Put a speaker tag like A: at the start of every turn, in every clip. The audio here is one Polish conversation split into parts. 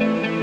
A: Thank you.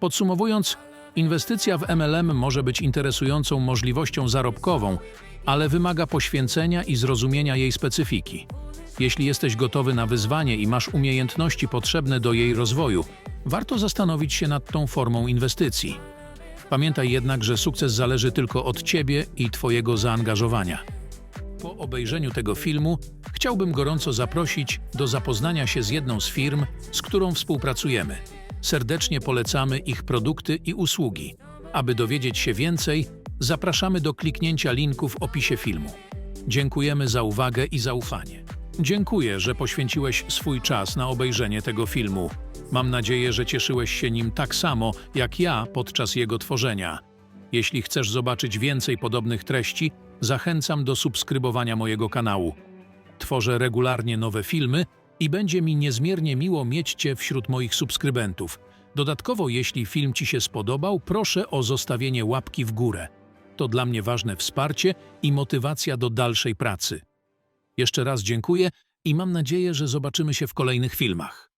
B: Podsumowując, inwestycja w MLM może być interesującą możliwością zarobkową, ale wymaga poświęcenia i zrozumienia jej specyfiki. Jeśli jesteś gotowy na wyzwanie i masz umiejętności potrzebne do jej rozwoju, warto zastanowić się nad tą formą inwestycji. Pamiętaj jednak, że sukces zależy tylko od ciebie i twojego zaangażowania. Po obejrzeniu tego filmu chciałbym gorąco zaprosić do zapoznania się z jedną z firm, z którą współpracujemy. Serdecznie polecamy ich produkty i usługi. Aby dowiedzieć się więcej, zapraszamy do kliknięcia linku w opisie filmu. Dziękujemy za uwagę i zaufanie. Dziękuję, że poświęciłeś swój czas na obejrzenie tego filmu. Mam nadzieję, że cieszyłeś się nim tak samo jak ja podczas jego tworzenia. Jeśli chcesz zobaczyć więcej podobnych treści, zachęcam do subskrybowania mojego kanału. Tworzę regularnie nowe filmy i będzie mi niezmiernie miło mieć Cię wśród moich subskrybentów. Dodatkowo, jeśli film Ci się spodobał, proszę o zostawienie łapki w górę. To dla mnie ważne wsparcie i motywacja do dalszej pracy. Jeszcze raz dziękuję i mam nadzieję, że zobaczymy się w kolejnych filmach.